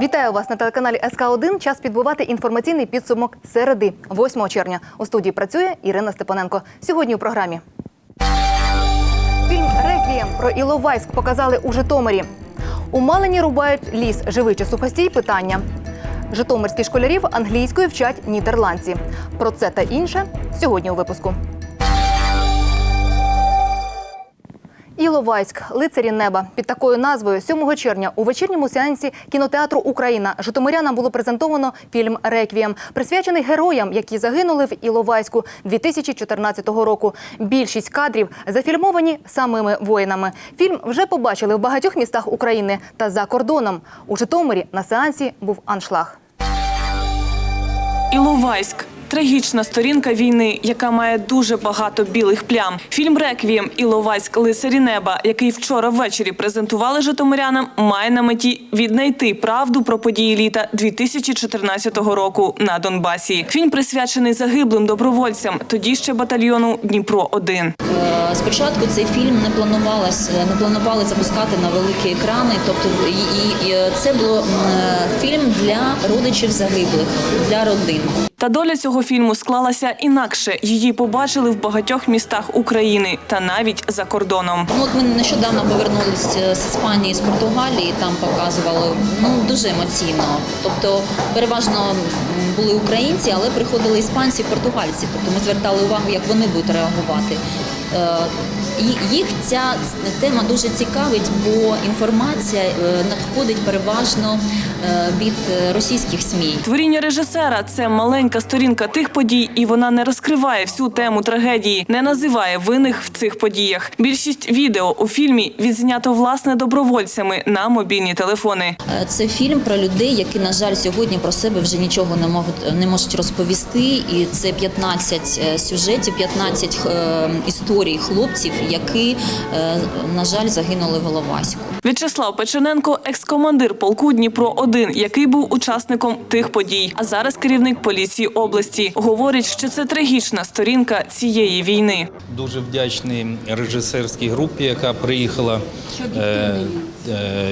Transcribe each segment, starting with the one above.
Вітаю вас на телеканалі СК 1 Час підбивати інформаційний підсумок середи 8 червня. У студії працює Ірина Степаненко. Сьогодні у програмі. Фільм Реквієм про Іловайськ показали у Житомирі. У Малині рубають ліс. Живий чи сухостій питання. Житомирських школярів англійською вчать нідерландці. Про це та інше сьогодні у випуску. Іловайськ, лицарі неба. Під такою назвою 7 червня у вечірньому сеансі кінотеатру Україна Житомирянам було презентовано фільм Реквієм, присвячений героям, які загинули в Іловайську 2014 року. Більшість кадрів зафільмовані самими воїнами. Фільм вже побачили в багатьох містах України та за кордоном. У Житомирі на сеансі був аншлаг. Іловайськ. Трагічна сторінка війни, яка має дуже багато білих плям. Фільм Реквієм Іловайськ лицарі неба, який вчора ввечері презентували житомирянам, має на меті віднайти правду про події літа 2014 року на Донбасі. Фільм присвячений загиблим добровольцям, тоді ще батальйону Дніпро 1 Е, Спочатку цей фільм не планувалось, не планували запускати на великі екрани. Тобто, і, і, і це було е, фільм для родичів загиблих, для родин. Та доля цього фільму склалася інакше. Її побачили в багатьох містах України та навіть за кордоном. Ну от ми нещодавно повернулися з Іспанії, з Португалії. Там показували ну дуже емоційно. Тобто, переважно були українці, але приходили іспанці, португальці. Тобто ми звертали увагу, як вони будуть реагувати. Їх ця тема дуже цікавить, бо інформація е, надходить переважно е, від е, російських СМІ. Творіння режисера це маленька сторінка тих подій, і вона не розкриває всю тему трагедії, не називає винних в цих подіях. Більшість відео у фільмі відзнято власне добровольцями на мобільні телефони. Це фільм про людей, які, на жаль, сьогодні про себе вже нічого не можуть не можуть розповісти. І це 15 е, сюжетів, 15 е, історій хлопців, які, е, на жаль, загинули в Головаську. В'ячеслав Печененко, екс-командир полку Дніпро 1 який був учасником тих подій. А зараз керівник поліції області говорить, що це трагічна сторінка цієї війни. Дуже вдячний режисерській групі, яка приїхала. Що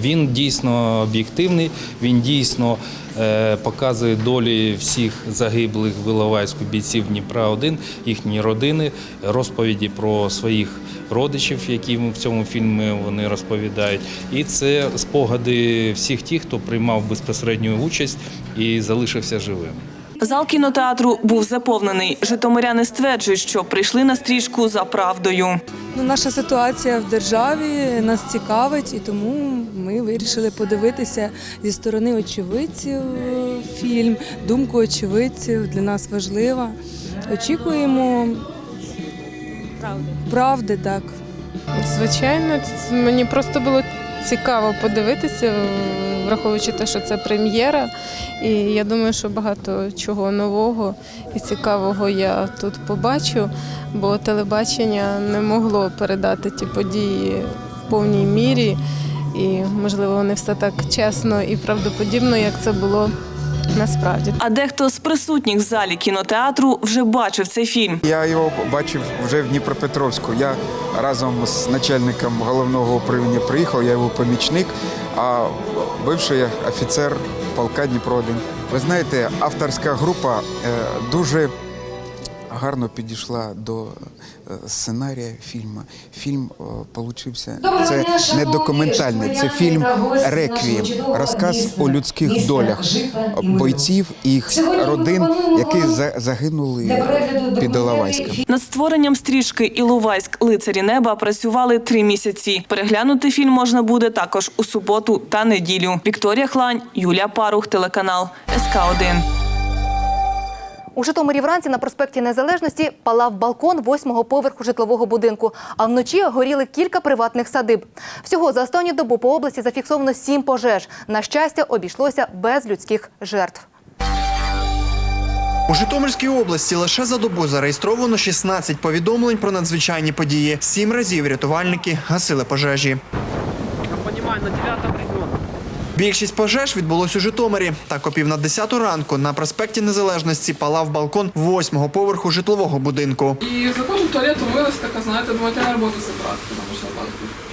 Він дійсно об'єктивний, він дійсно е, показує долі всіх загиблих в Іловайську бійців Дніпра 1 їхні родини, розповіді про своїх родичів, які в цьому фільмі вони розповідають. І це спогади всіх тих, хто приймав безпосередню участь і залишився живим. Зал кінотеатру був заповнений. Житомиряни стверджують, що прийшли на стрічку за правдою. Ну, наша ситуація в державі нас цікавить, і тому ми вирішили подивитися зі сторони очевидців фільм. Думку очевидців для нас важлива. Очікуємо правди. Правди, так. Звичайно, мені просто було цікаво подивитися, враховуючи те, що це прем'єра. І я думаю, що багато чого нового і цікавого я тут побачу, бо телебачення не могло передати ті події в повній мірі. І, можливо, не все так чесно і правдоподібно, як це було насправді. А дехто з присутніх в залі кінотеатру вже бачив цей фільм. Я його бачив вже в Дніпропетровську. Я разом з начальником головного управління приїхав, я його помічник, а бивший офіцер полка Дніпро 1 Ви знаєте, авторська група е, дуже гарно підійшла до е, сценарія фільму. Фільм е, получився. Це не документальний, це фільм Реквієм, розказ о людських долях бойців і їх родин, які за- загинули під Іловайськом. Над створенням стрічки Іловайськ лицарі неба працювали три місяці. Переглянути фільм можна буде також у суботу та неділю. Вікторія Хлань, Юлія Парух, телеканал СК 1 У Житомирі вранці на проспекті Незалежності палав балкон восьмого поверху житлового будинку, а вночі горіли кілька приватних садиб. Всього за останню добу по області зафіксовано сім пожеж. На щастя, обійшлося без людських жертв. У Житомирській області лише за добу зареєстровано 16 повідомлень про надзвичайні події. Сім разів рятувальники гасили пожежі. Більшість пожеж відбулось у Житомирі. Так о пів на 10 ранку на проспекті Незалежності палав балкон восьмого поверху житлового будинку. И захожу в туалет, умылась, так знаете, думаю, я на потому что так.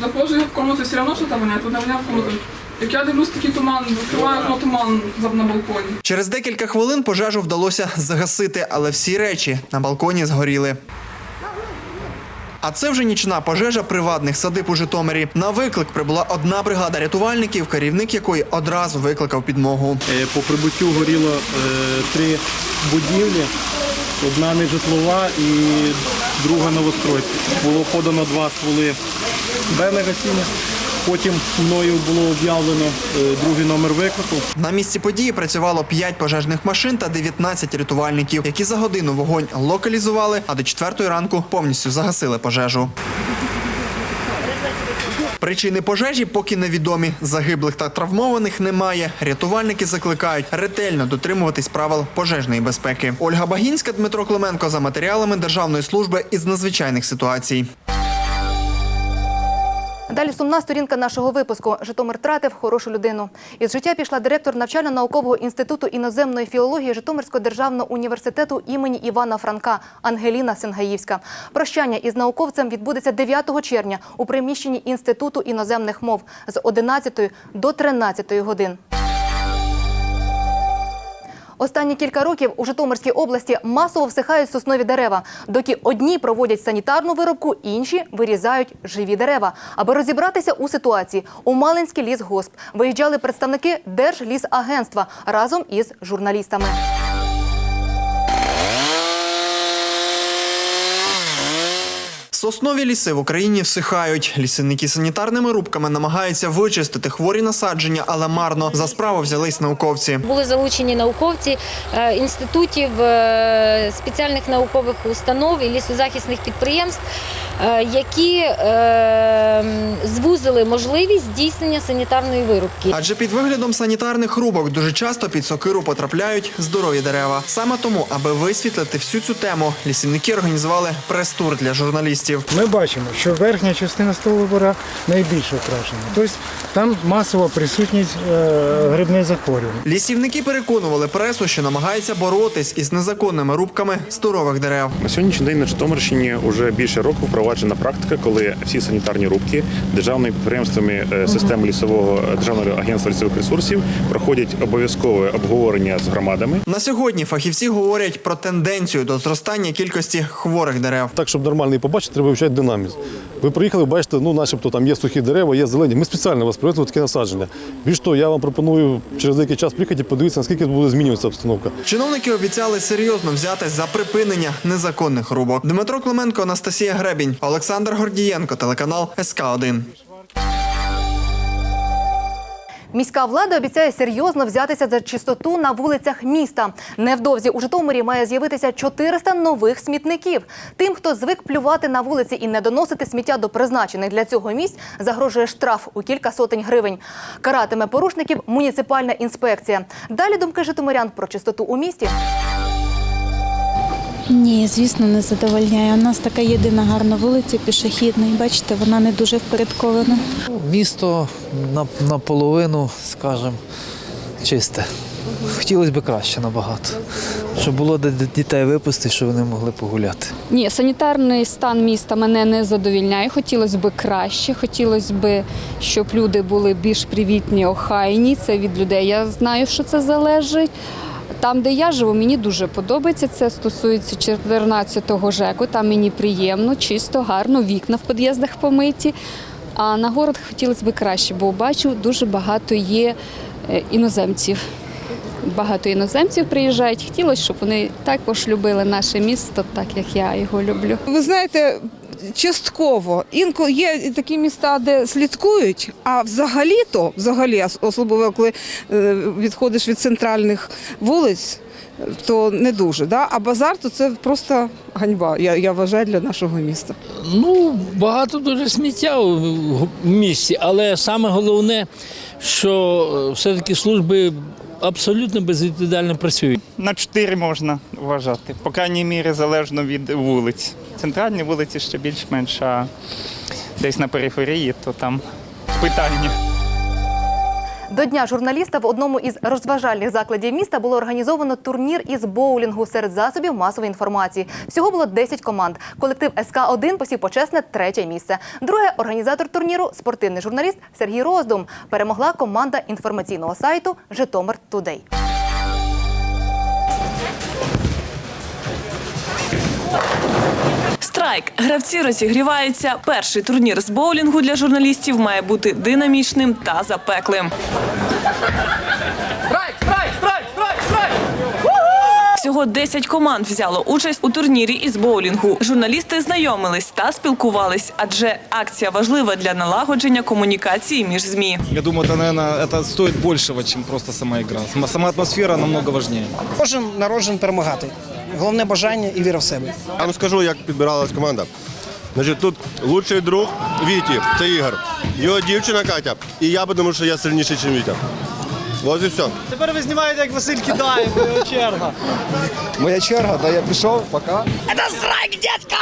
Захожу я в комнату, все равно что-то воняет, вот у меня в комнату Як я дивлюсь такий туман, відкриваю окно туман за- на балконі. Через декілька хвилин пожежу вдалося загасити, але всі речі на балконі згоріли. А це вже нічна пожежа приватних садиб у Житомирі. На виклик прибула одна бригада рятувальників, керівник якої одразу викликав підмогу. Е, По прибуттю горіло е, три будівлі. Одна нежитлова і друга новостройка. Було подано два стволи Б-гасіння. Потім мною було об'явлено е, другий номер виклику. На місці події працювало 5 пожежних машин та 19 рятувальників, які за годину вогонь локалізували, а до 4 ранку повністю загасили пожежу. Причини пожежі поки невідомі. Загиблих та травмованих немає. Рятувальники закликають ретельно дотримуватись правил пожежної безпеки. Ольга Багінська, Дмитро Клименко за матеріалами Державної служби із надзвичайних ситуацій. Далі сумна сторінка нашого випуску. Житомир тратив хорошу людину. Із життя пішла директор навчально-наукового інституту іноземної філології Житомирського державного університету імені Івана Франка Ангеліна Сенгаївська. Прощання із науковцем відбудеться 9 червня у приміщенні інституту іноземних мов з 11 до 13 годин. Останні кілька років у Житомирській області масово всихають соснові дерева. Доки одні проводять санітарну виробку, інші вирізають живі дерева. Аби розібратися у ситуації, у Малинський лісгосп виїжджали представники Держлісагентства разом із журналістами. Соснові ліси в Україні всихають. Лісівники санітарними рубками намагаються вичистити хворі насадження, але марно за справу взялись науковці. Були залучені науковці е, інститутів, е, спеціальних наукових установ і лісозахисних підприємств, які е, звузили можливість здійснення санітарної вирубки. Адже під виглядом санітарних рубок дуже часто під сокиру потрапляють здорові дерева. Саме тому, аби висвітлити всю цю тему, лісівники організували прес-тур для журналістів. Ми бачимо, що верхня частина стовбура найбільш окрашена. Тобто там масова присутність е, грибних захворювань. Лісівники переконували пресу, що намагаються боротись із незаконними рубками здорових дерев. На сьогоднішній день на Житомирщині вже більше року впроваджена практика, коли всі санітарні рубки державними підприємствами е, системи лісового державного агентства лісових ресурсів проходять обов'язкове обговорення з громадами. На сьогодні фахівці говорять про тенденцію до зростання кількості хворих дерев. Так, щоб нормально побачити, треба вивчати динамізм. Ви приїхали, бачите, ну начебто там є сухі дерева, є зелені. Ми спеціально вас привезли в таке насадження. Більш того, я вам пропоную через деякий час приїхати і подивитися, наскільки буде змінюватися обстановка. Чиновники обіцяли серйозно взятись за припинення незаконних рубок. Дмитро Клименко, Анастасія Гребінь, Олександр Гордієнко, телеканал СК 1 Міська влада обіцяє серйозно взятися за чистоту на вулицях міста. Невдовзі у Житомирі має з'явитися 400 нових смітників. Тим, хто звик плювати на вулиці і не доносити сміття до призначених для цього місць, загрожує штраф у кілька сотень гривень. Каратиме порушників муніципальна інспекція. Далі думки житомирян про чистоту у місті. Ні, звісно, не задовольняє. У нас така єдина гарна вулиця пішохідна. І бачите, вона не дуже впорядкована. Місто наполовину, скажімо, чисте. Хотілося б краще набагато. Щоб було де дітей випустити, щоб вони могли погуляти. Ні, санітарний стан міста мене не задовільняє. Хотілося б краще. Хотілося б, щоб люди були більш привітні, охайні. Це від людей. Я знаю, що це залежить. Там, де я живу, мені дуже подобається. Це стосується 14-го ЖЕКу. Там мені приємно, чисто, гарно, вікна в під'їздах помиті. А на город хотілося б краще, бо бачу, дуже багато є е, іноземців. Багато іноземців приїжджають. Хотілося, щоб вони також любили наше місто, так як я його люблю. Ви знаєте, частково інколи є такі міста, де слідкують, а взагалі-то, взагалі, особливо коли е, відходиш від центральних вулиць. То не дуже, да? а базар то це просто ганьба. Я, я вважаю для нашого міста. Ну, багато дуже сміття в місті, але саме головне, що е, все-таки служби абсолютно безвідповідально працюють. На чотири можна вважати, по крайній мірі залежно від вулиць. Центральні вулиці ще більш-менш, а десь на периферії, то там питання. До дня журналіста в одному із розважальних закладів міста було організовано турнір із боулінгу серед засобів масової інформації. Всього було 10 команд. Колектив СК 1 посів почесне третє місце. Друге організатор турніру, спортивний журналіст Сергій Роздум. Перемогла команда інформаційного сайту Житомир Тудей. Страйк. Гравці розігріваються. Перший турнір з боулінгу для журналістів має бути динамічним та запеклим. Всього 10 команд взяло участь у турнірі із боулінгу. Журналісти знайомились та спілкувались, адже акція важлива для налагодження комунікації між змі. Я думаю, это, наверное, это стоит большего, чем просто сама игра. Сама- Сама атмосфера намного важнее. Кожен народжений перемагати. Головне бажання і віра в себе. Я вам скажу, як підбиралась команда. Значить, тут лучший друг Віті, це Ігор. Його дівчина Катя. І я думаю, що я сильніший, ніж Вітя. Ось і все. Тепер ви знімаєте, як Василь кидає, бо його черга. Моя черга, да я пішов, пока. Це страйк, дядька!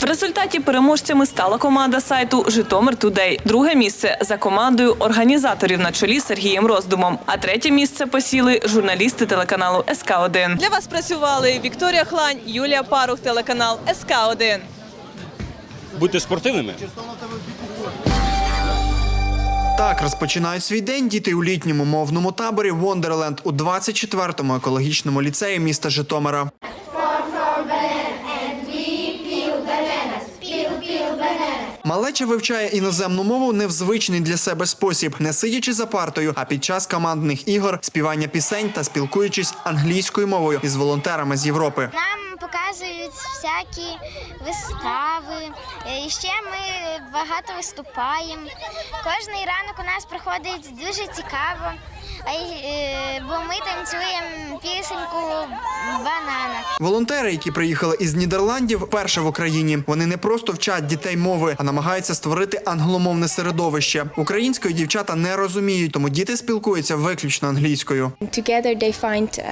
В результаті переможцями стала команда сайту Житомир Тудей. Друге місце за командою організаторів на чолі Сергієм Роздумом. А третє місце посіли журналісти телеканалу СК 1 Для вас працювали Вікторія Хлань, Юлія Парух, телеканал СК 1 Будьте спортивними. Так розпочинають свій день діти у літньому мовному таборі Wonderland у 24-му екологічному ліцеї міста Житомира. Малеча вивчає іноземну мову не в звичний для себе спосіб, не сидячи за партою, а під час командних ігор, співання пісень та спілкуючись англійською мовою із волонтерами з Європи. Нам показують всякі вистави. Е, І ще ми багато виступаємо. Кожний ранок у нас проходить дуже цікаво, бо ми танцюємо пісеньку банана. Волонтери, які приїхали із Нідерландів, вперше в Україні. Вони не просто вчать дітей мови, а намагаються створити англомовне середовище. Української дівчата не розуміють, тому діти спілкуються виключно англійською.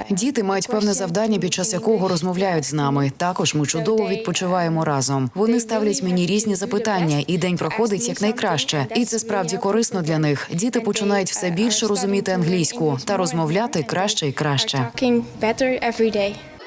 Діти мають певне завдання, під час якого розмовляють з нами. Також ми чудово відпочиваємо разом. Вони ставлять мені різні запитання, і день проходить якнайкраще. І це справді корисно для них. Діти починають все більше розуміти англійську та розмовляти краще і краще.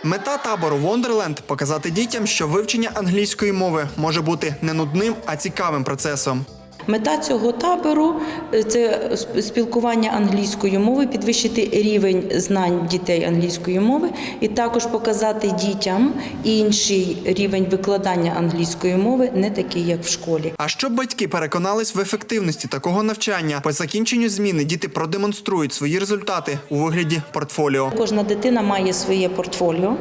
Мета табору Wonderland – показати дітям, що вивчення англійської мови може бути не нудним, а цікавим процесом. Мета цього табору е, це сп- спілкування англійською мовою, підвищити рівень знань дітей англійської мови і також показати дітям інший рівень викладання англійської мови, не такий, як в школі. А щоб батьки переконались в ефективності такого навчання, по закінченню зміни діти продемонструють свої результати у вигляді портфоліо. Кожна дитина має своє портфоліо,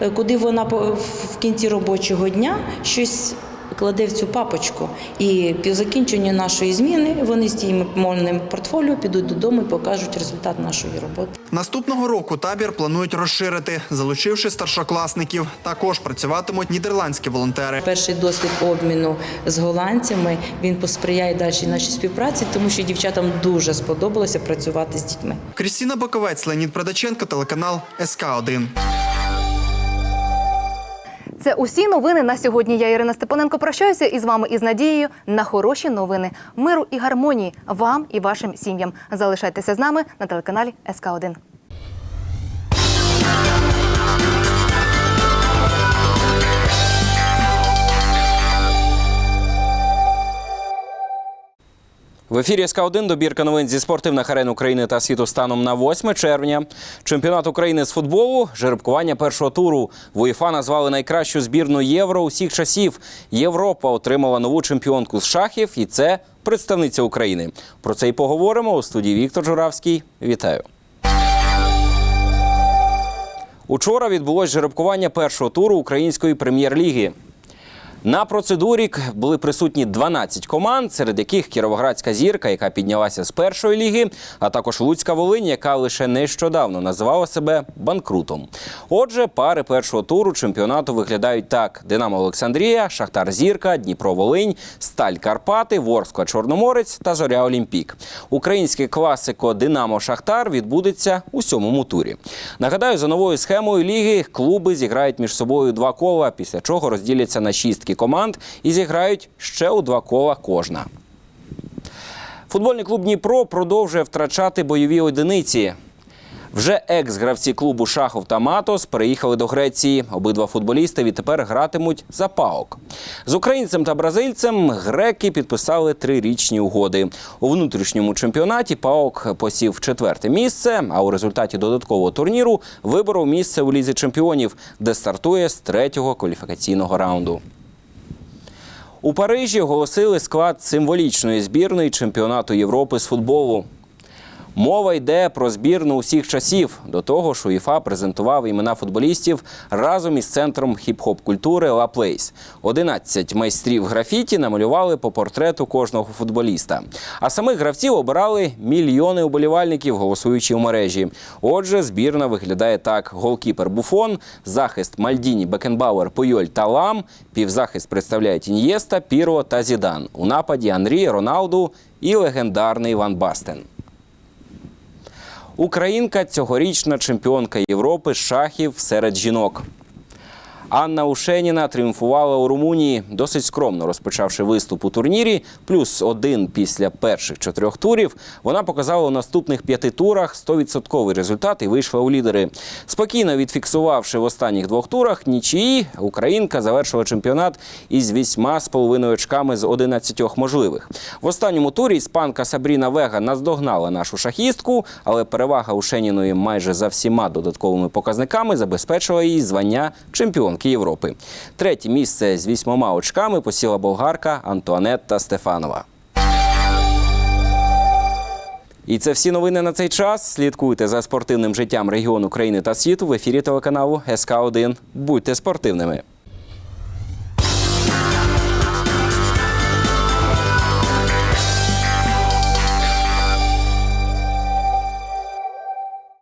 е, куди вона в кінці робочого дня щось. Кладе в цю папочку, і по закінченню нашої зміни вони з тим мовним портфоліо підуть додому і покажуть результат нашої роботи. Наступного року табір планують розширити, залучивши старшокласників. Також працюватимуть нідерландські волонтери. Перший досвід обміну з голландцями він посприяє далі нашій співпраці, тому що дівчатам дуже сподобалося працювати з дітьми. Крістіна Боковець, Леонід Продаченко, телеканал СК 1 Це усі новини на сьогодні. Я Ірина Степаненко прощаюся із вами із надією на хороші новини, миру і гармонії вам і вашим сім'ям. Залишайтеся з нами на телеканалі СК 1 В ефірі СК 1 добірка новин зі спортивних арен України та світу станом на 8 червня. Чемпіонат України з футболу, жеребкування першого туру. В УЄФА назвали найкращу збірну євро усіх часів. Європа отримала нову чемпіонку з шахів, і це представниця України. Про це й поговоримо у студії Віктор Журавський. Вітаю. Учора відбулось жеребкування першого туру української прем'єр-ліги. На процедурі були присутні 12 команд, серед яких Кіровоградська зірка, яка піднялася з першої ліги, а також Луцька Волинь, яка лише нещодавно називала себе банкрутом. Отже, пари першого туру чемпіонату виглядають так: Динамо Олександрія, Шахтар Зірка, Дніпро Волинь, Сталь Карпати, Ворскла Чорноморець та Зоря Олімпік. Українське класико Динамо Шахтар відбудеться у сьомому турі. Нагадаю, за новою схемою ліги клуби зіграють між собою два кола, після чого розділяться на шістки команд і зіграють ще у два кола кожна. Футбольний клуб Дніпро продовжує втрачати бойові одиниці. Вже екс-гравці клубу Шахов та Матос переїхали до Греції. Обидва футболісти відтепер гратимуть за ПАОК. З українцем та бразильцем греки підписали трирічні угоди. У внутрішньому чемпіонаті ПАОК посів четверте місце, а у результаті додаткового турніру виборов місце у лізі чемпіонів, де стартує з третього кваліфікаційного раунду. У Парижі оголосили склад символічної збірної чемпіонату Європи з футболу. Мова йде про збірну усіх часів. До того ж, УЄФА презентував імена футболістів разом із центром хіп-хоп культури La Place. 11 майстрів графіті намалювали по портрету кожного футболіста. А самих гравців обирали мільйони уболівальників, голосуючи у мережі. Отже, збірна виглядає так: голкіпер Буфон, захист Мальдіні, Бекенбауер, Пойоль та Лам. Півзахист представляють Ін'єста, Піро та Зідан. У нападі Анрі, Роналду і легендарний Ван Бастен. Українка цьогорічна чемпіонка Європи шахів серед жінок. Анна Ушеніна тріумфувала у Румунії, досить скромно розпочавши виступ у турнірі, плюс один після перших чотирьох турів. Вона показала у наступних п'яти турах 100% результат і вийшла у лідери. Спокійно відфіксувавши в останніх двох турах нічиї, Українка завершила чемпіонат із вісьма з половиною очками з 11 можливих. В останньому турі іспанка Сабріна Вега наздогнала нашу шахістку, але перевага Ушеніної майже за всіма додатковими показниками забезпечила їй звання чемпіонки Європи. Третє місце з вісьмома очками посіла болгарка Антуанетта Стефанова. І це всі новини на цей час. Слідкуйте за спортивним життям регіону країни та світу в ефірі телеканалу СК 1 Будьте спортивними.